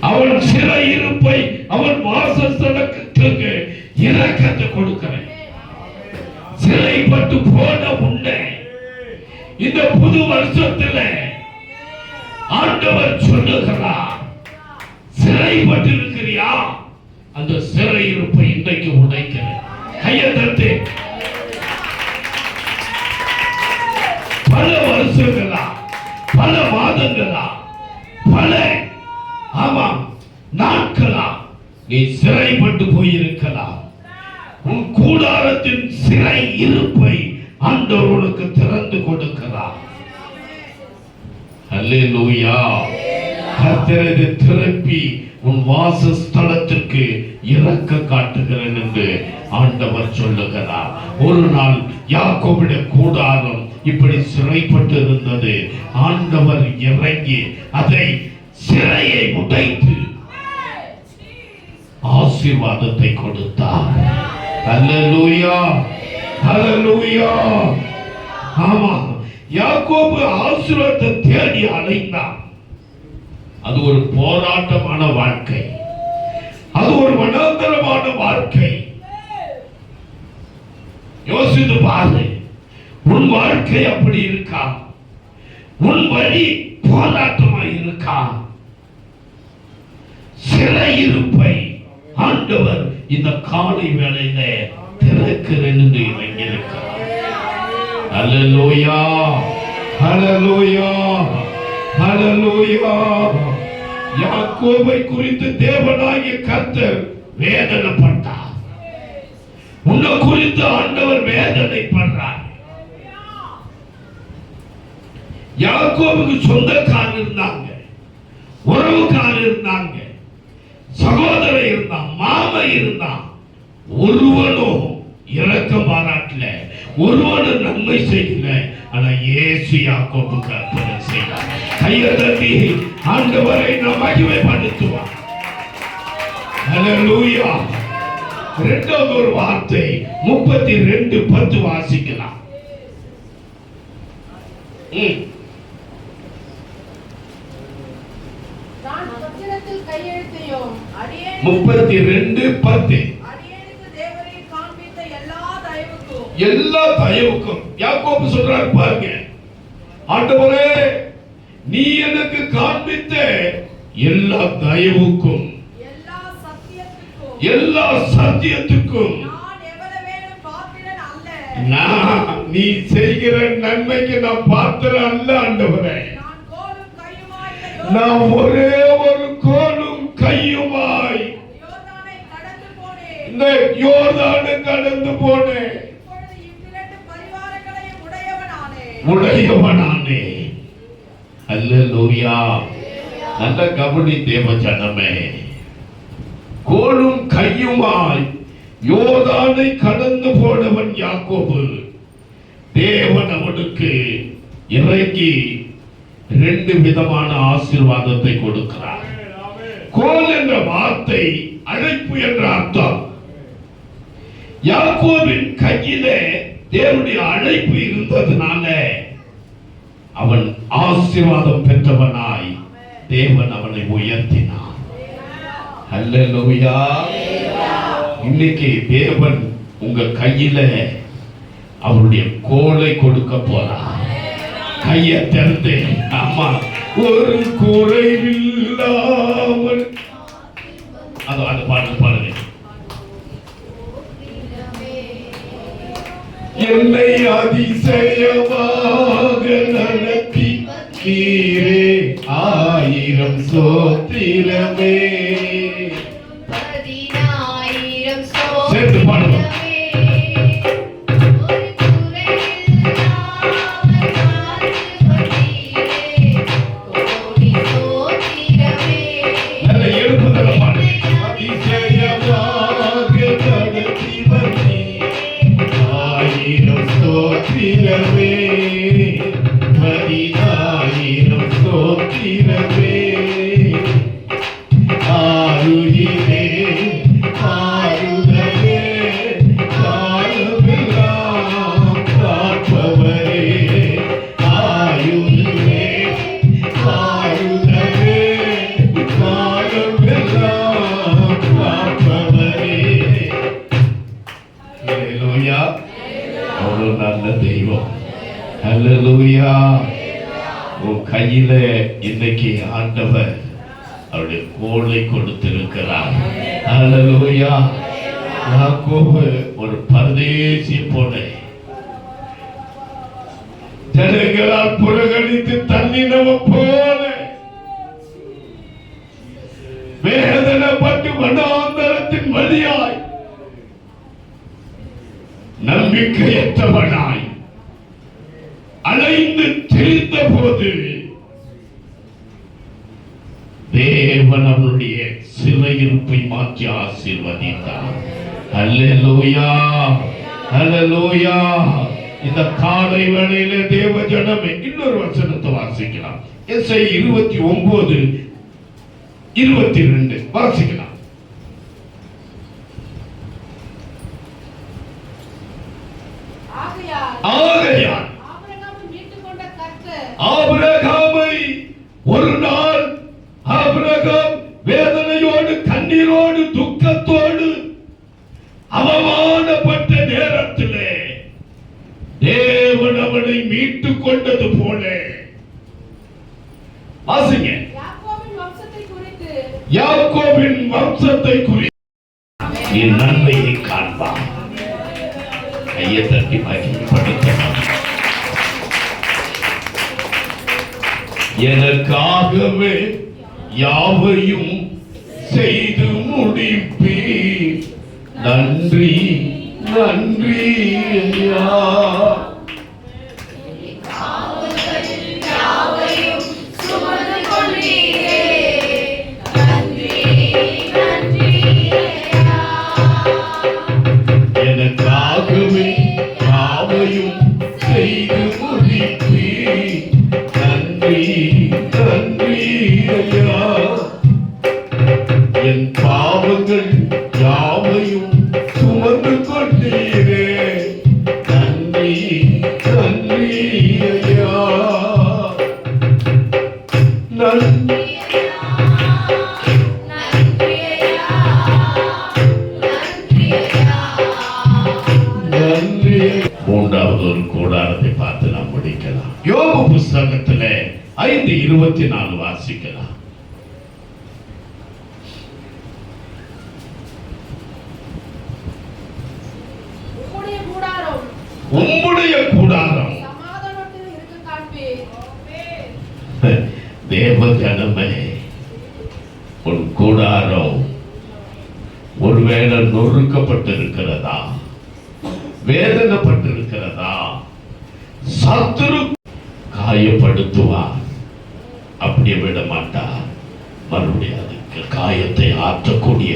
அவன் சில இருப்பை அவன் வாசஸ்தலத்துக்கு இறக்கத்தை கொடுக்கிறேன். சிறைப்பட்டு போன உன்னை இந்த புது வருஷத்துல ஆண்டவர் சொல்லுகிறார். சிறைப்பட்டு இருக்கிறியா அந்த சிறை இருப்பை இன்றைக்கு உடைக்கிறேன். கையை தட்டு. பல வருஷங்களா பல ஆமாம் நாட்களா நீ சிறைப்பட்டு போயிருக்கலாம். உன் கூடாரத்தின் சிறை இருப்பை ஆண்டவர் உனக்கு திறந்து கொடுக்கிறார் அல்லேலூயா. கர்த்தரது திருப்பி உன் வாசஸ்தலத்திற்கு இறக்க காட்டுகிறேன் என்று ஆண்டவர் சொல்லுகிறார். ஒரு நாள் யாக்கோவிட கூடாரம் இப்படி சிறைப்பட்டு இருந்தது ஆண்டவர் இறங்கி அதை சிறையை உடைத்து ஆசீர்வாதத்தை கொடுத்தார். அல்லேலூயா அல்லேலூயா. ஆமா யாக்கோபு ஆசீர்வாதத்தை தேடி அலைந்தான். அது ஒரு போராட்டமான வாழ்க்கை. அது ஒரு மனோதரமான வாழ்க்கை. யோசித்து பாரு உன் வாழ்க்கை அப்படி இருக்கா? உன் வழி போராட்டமா இருக்கா? சிறை இருப்பை ஆண்டவர் இந்த காலை வேளையில திறக்கிறேன் என்று இறங்கியிருக்கிறார். அல்லேலூயா அல்லேலூயா அல்லேலூயா யாக்கோபை குறித்து தேவனாகிய கர்த்தர் வேதனைப்பட்டார். உன்னை குறித்து ஆண்டவர் வேதனைப்படுறார். யாக்கோபுக்கு சொந்தக்காரர் இருந்தாங்க. உறவுக்காரர் இருந்தாங்க. சகோதரர் இருந்தான். மாமன் இருந்தான். ஒருவனும் இறக்க பாராட்டல. ஒருவனும் நன்மை செய்யல. ஆனா இயேசு யாக்கோபுக்கு அற்புதம் செய்தார். கையை தட்டி ஆண்டவரை நாம் மகிமைப்படுத்துவார். ஹalleluya இரண்டாவது ஒரு வார்த்தை முப்பத்தி ரெண்டு பத்து வாசிக்கலாம். முப்பத்தி ரெண்டு பத்து. எல்லா தயவுக்கும். எல்லா தயவுக்கும். யாக்கோபு சொல்றாரு பாருங்க. ஆண்டவரே நீ எனக்கு காண்பித்த எல்லா தயவுக்கும். எல்லா சத்தியத்துக்கும். நான் நீ செய்கிற நன்மைக்கு நான் பாத்திரம் அல்ல ஆண்டவரே. நான் ஒரு கோலும் கையுமாய். இந்த யோர்தானு கடந்து போனேன் உடையவனானே. உடையவனானே. அல்லேலூயா. நல்ல கபடி தேவ ஜனமே கோலும் கையுமாய். யோதானை கடந்து போனவன் யாக்கோபு. தேவன் அவனுக்கு இறங்கி ரெண்டு விதமான ஆசீர்வாதத்தை கொடுக்கிறார். கோல் என்ற வார்த்தை அழைப்பு என்ற அர்த்தம். யாக்கோவின் கையிலே தேவனுடைய அழைப்பு இருந்ததுனால அவன் ஆசீர்வாதம் பெற்றவனாய் தேவன் அவனை அல்ல அல்லேலூயா இன்னைக்கு தேவன் உங்க கையில அவருடைய கோலை கொடுக்க போறான் கையை திறந்து ஆமா ஒரு குறைவில்லாமல் அது அது பாடு பாடுங்க. என்னை அதிசயமாக நடத்தி நீரே ஆயிரம் சோத்திரமே. சோத்திரமே ஒரு நல்ல தெய்வம் ஹலலூயா உன் கையில இன்னைக்கு ஆண்டவர் அவருடைய கோலை கொடுத்திருக்கிறார் ஹலலூயா யாக்கோபு ஒரு பரதேசி போனை ஜனங்களால் புறக்கணித்து தள்ளினவ போல வேதனைப்பட்டு மனோந்தரத்தின் வழியாய் நம்பிக்கையற்றவனாய் அலைந்து தெரிந்த போது தேவன் அவனுடைய சிறையிருப்பை மாற்றி ஆசீர்வதித்தார். அல்லேலூயா அல்லேலூயா இந்த காலை வேளையில தேவ ஜனமே இன்னொரு வசனத்தை வாசிக்கலாம். எஸ்ஐ இருபத்தி ஒன்பது இருபத்தி ரெண்டு. வாசிக்கலாம். ஆகையால் ஆபிரகாமை ஒரு நாள் ஆபிரகாம் வேதனையோடு கண்ணீரோடு துக்கத்தோடு அவமானப்பட்ட நேரத்திலே தேவன் அவனை மீட்டுக் கொண்டது போல. வாசிங்க. யாக்கோபின் வம்சத்தை குறித்து நன்மையை காண்பான் கையை தட்டி மகிழ்ச்சி மகிமைப்படுத்தலாம் எனக்காகவே யாவையும் செய்து முடிப்பி நன்றி நன்றி ஐயா. மூன்றாவது ஒரு கூடாரத்தை பார்த்து நாம் முடிக்கலாம். யோக புஸ்தகத்துல ஐந்து இருபத்தி நாலு வாசிக்கலாம். உம்முடைய கூடாரம். உம்முடைய தேவ ஜனமே உன் கூடாரம் ஒருவேளை நொறுக்கப்பட்டிருக்கிறதா? வேதனைப்பட்டிருக்கிறதா? சத்துரு காயப்படுத்துவார். அப்படியே விட மாட்டார் மறுபடியும் அதுக்கு காயத்தை ஆற்றக்கூடிய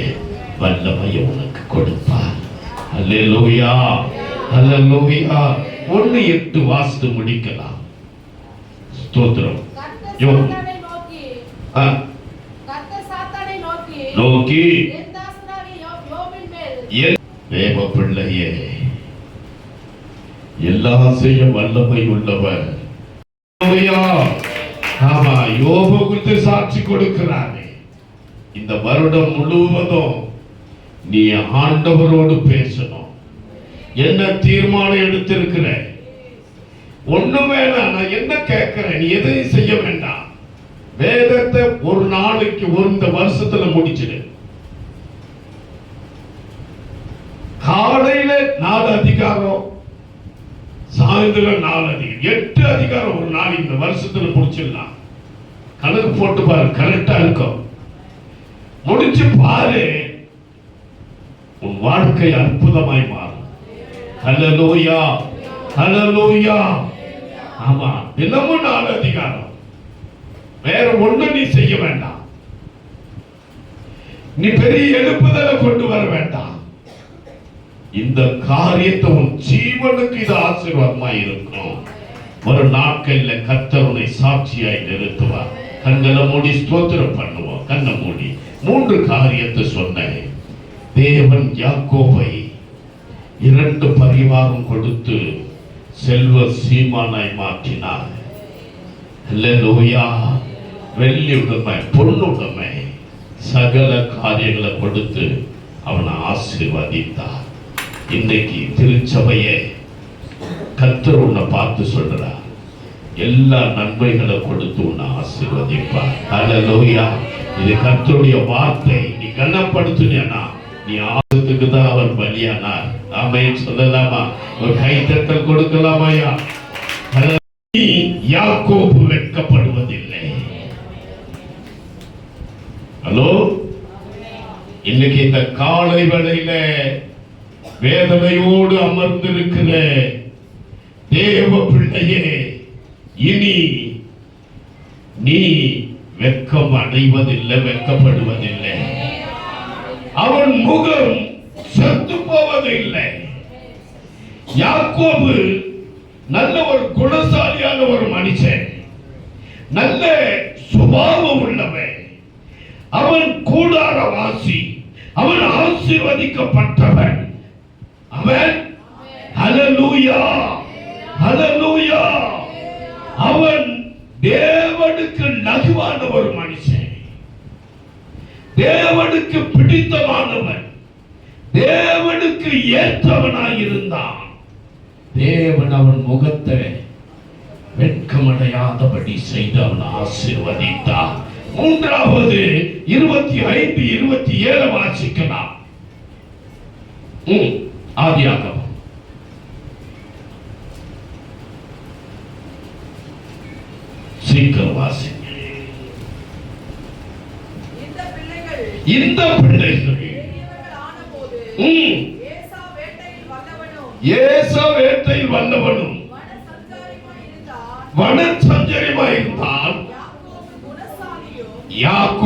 வல்லமையை உனக்கு கொடுப்பார். அல்ல லோவியா ஒன்னு எட்டு வாசித்து முடிக்கலாம். ஸ்தோத்திரம். யோகம் நோக்கி தேவ பிள்ளையே எல்லாம் செய்ய வல்லமை உள்ளவர். ஆமா யோபு குறித்து சாட்சி கொடுக்கிறாரே இந்த வருடம் முழுவதும் நீ ஆண்டவரோடு பேசணும். என்ன தீர்மானம் எடுத்திருக்கிற? ஒண்ணும் வேணாம் நான் என்ன கேட்கிறேன்? நீ எதையும் செய்ய வேண்டாம். வேதத்தை ஒரு நாளைக்கு ஒரு இந்த வருஷத்துல முடிச்சிடு. காலையில நாலு அதிகாரம் சாயந்தரம் நாலு அதிகாரம். எட்டு அதிகாரம் ஒரு நாள் இந்த வருஷத்துல முடிச்சிடலாம். கணக்கு போட்டு பாரு கரெக்டா இருக்கும். முடிச்சு பாரு. உன் வாழ்க்கை அற்புதமாய் மாறும். ஹலலோயா ஹலலோயா ஆமா தினமும் நாலு அதிகாரம். வேற ஒண்ணு நீ செய்ய வேண்டாம். நீ பெரிய எழுப்புதலை கொண்டு வர வேண்டாம். இந்த காரியத்தை உன் ஜீவனுக்கு இது ஆசீர்வாதமா இருக்கும். ஒரு நாட்கள்ல கத்தருனை சாட்சியாய் நிறுத்துவார். கண்களை மூடி ஸ்தோத்திரம் பண்ணுவோம் கண்ணை மூடி. மூன்று காரியத்தை சொன்னேன். தேவன் யாக்கோபை இரண்டு பரிவாரம் கொடுத்து செல்வ சீமானாய் மாற்றினார். லோயா வெள்ளி உடைமை பொண்ணுடைமை சகல காரியங்களை கொடுத்து அவனை ஆசீர்வதித்தார். இன்னைக்கு திருச்சபையை கத்தர் உன்னை பார்த்து சொல்றார். எல்லா நன்மைகளை கொடுத்து உன்னை ஆசீர்வதிப்பார். அல்லேலூயா இது கத்தருடைய வார்த்தை. நீ கனப்படுத்தினா நீ ஆபத்துக்கு தான் அவர் பலியானார். ஆமென். சொல்லலாமா? ஒரு கைத்தட்டல் கொடுக்கலாமாயா நீ வெட்கப்படுவார் ஹலோ? இன்னைக்கு இந்த காலை வேளையில வேதனையோடு அமர்ந்திருக்கிற தேவ பிள்ளையே இனி நீ வெட்கம் அடைவதில்லை வெட்கப்படுவதில்லை அவன் முகம் செத்து போவதில்லை. யாக்கோபு நல்ல ஒரு குணசாலியான ஒரு மனுஷன் நல்ல சுபாவ அவன் கூடார வாசி. அவன் ஆசீர்வதிக்கப்பட்டவன். அவன் ஹalleluya ஹalleluya. அவன் தேவனுக்கு நகுவான ஒரு மனுஷன். தேவனுக்கு பிடித்தமானவன். தேவனுக்கு ஏற்றவனாய் இருந்தான் தேவன் அவன் முகத்தை வெட்கமடையாதபடி செய்து அவன் மூன்றாவது இருபத்தி ஐந்து இருபத்தி ஏழு வாசிக்கலாம் ம், ஆதியாகமம். சீக்கிரம் வாசிங்க. இந்த பிள்ளைகள் ஏசா வேட்டை வல்லவனும் வன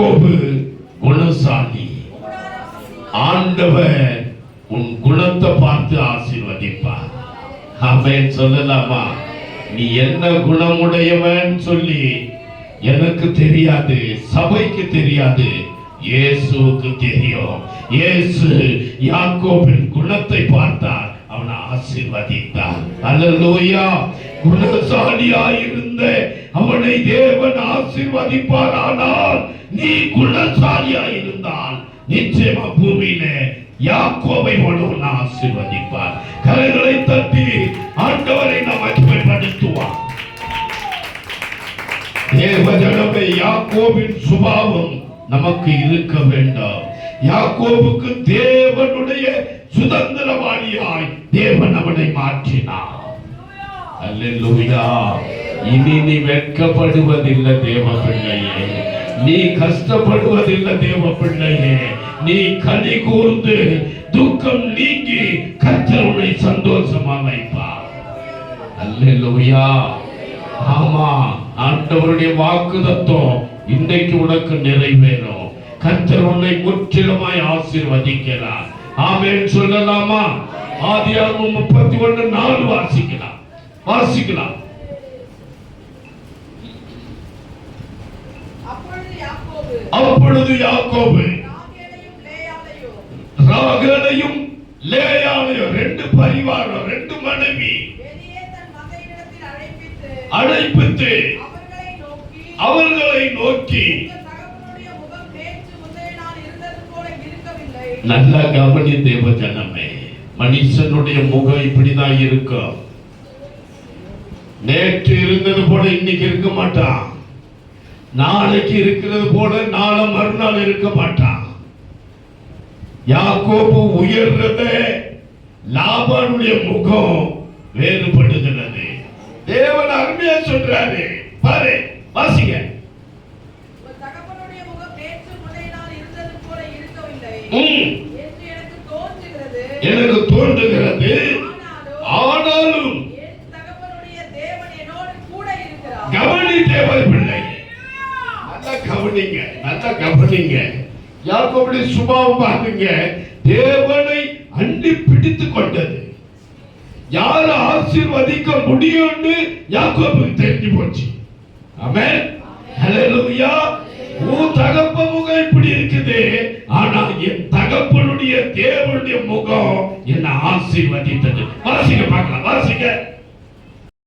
யாக்கோபு குணசாலி ஆண்டவர் உன் குணத்தை பார்த்து ஆசீர்வதிப்பார். அவன் சொல்லலாமா? நீ என்ன குணமுடையவன் சொல்லி எனக்கு தெரியாது சபைக்கு தெரியாது இயேசுவுக்கு தெரியும். இயேசு யாக்கோபின் குணத்தை பார்த்தார் அவனை ஆசீர்வதித்தார். குணசாலியா குணசாலியாயிருந்த அவனை தேவன் ஆசீர்வதிப்பார் ஆனால் நீ குணசாலியாயிருந்தால் நிச்சயமா பூமியிலே யாக்கோவை ஒருவன் ஆசீர்வதிப்பார். கரைகளை தட்டி ஆண்டவரை நாம் மகிமைப்படுத்துவார் தேவஜனமே யாக்கோவின் சுபாவம் நமக்கு இருக்க வேண்டாம். யாக்கோவுக்கு தேவனுடைய சுதந்திரவாளியாய் தேவன் அவனை மாற்றினார். அல்லேலூயா. இனி நீ வெட்கப்படுவதில்லை தேவ பிள்ளையே. நீ கஷ்டப்படுவதில்லை தேவ பிள்ளையே நீ கனி கூர்ந்து துக்கம் நீங்கி கர்த்தர் உன்னை சந்தோஷமா வைப்பார். அல்லா ஆமா ஆண்டவருடைய வாக்கு தத்துவம் இன்றைக்கு உனக்கு நிறைவேறும். கர்த்தர் உன்னை முற்றிலுமாய் ஆசீர்வதிக்கிறார். ஆமேன் சொல்லலாமா? ஆதியாகமம் முப்பத்தி ஒன்று நாலு வாசிக்கலாம். வாசிக்கலாம் அப்பொழுது யாக்கோபு அப்பொழுது யாக்கோபு ராகலையும் லேயாலையும் ரெண்டு பரிவாரம் ரெண்டு மனைவி அழைப்பித்து அவர்களை நோக்கி நல்ல கவனி தேவ ஜனமே மனுஷனுடைய முகம் இப்படிதான் இருக்கும். நேற்று இருந்தது போல இன்னைக்கு இருக்க மாட்டான். நாளைக்கு இருக்கிறது போல நாளை மறுநாள் இருக்க மாட்டான் யாக்கோபு உயர்றத லாபானுடைய முகம் வேறுபடுகிறது. தேவன் அருமையா சொல்றாரு. பாரு வாசிங்க. எனக்கு தோன்றுகிறது. ஆனாலும் கவனி தேவ பிள்ளை. கவனிங்க நல்லா கவனிங்க. யாக்கோபுடைய சுபாவம் பாருங்க தேவனை அண்டி பிடித்து கொண்டது. யார ஆசீர்வதிக்க முடியும்னு யாக்கோபுக்கு தெரிஞ்சு போச்சு. ஆமென். ஹalleluya. உன் தகப்ப முகம் இப்படி இருக்குது. ஆனா என் தகப்பனுடைய தேவனுடைய முகம் என்ன ஆசீர்வதித்தது. வாசிக்க பார்க்கலாம். வாசிக்க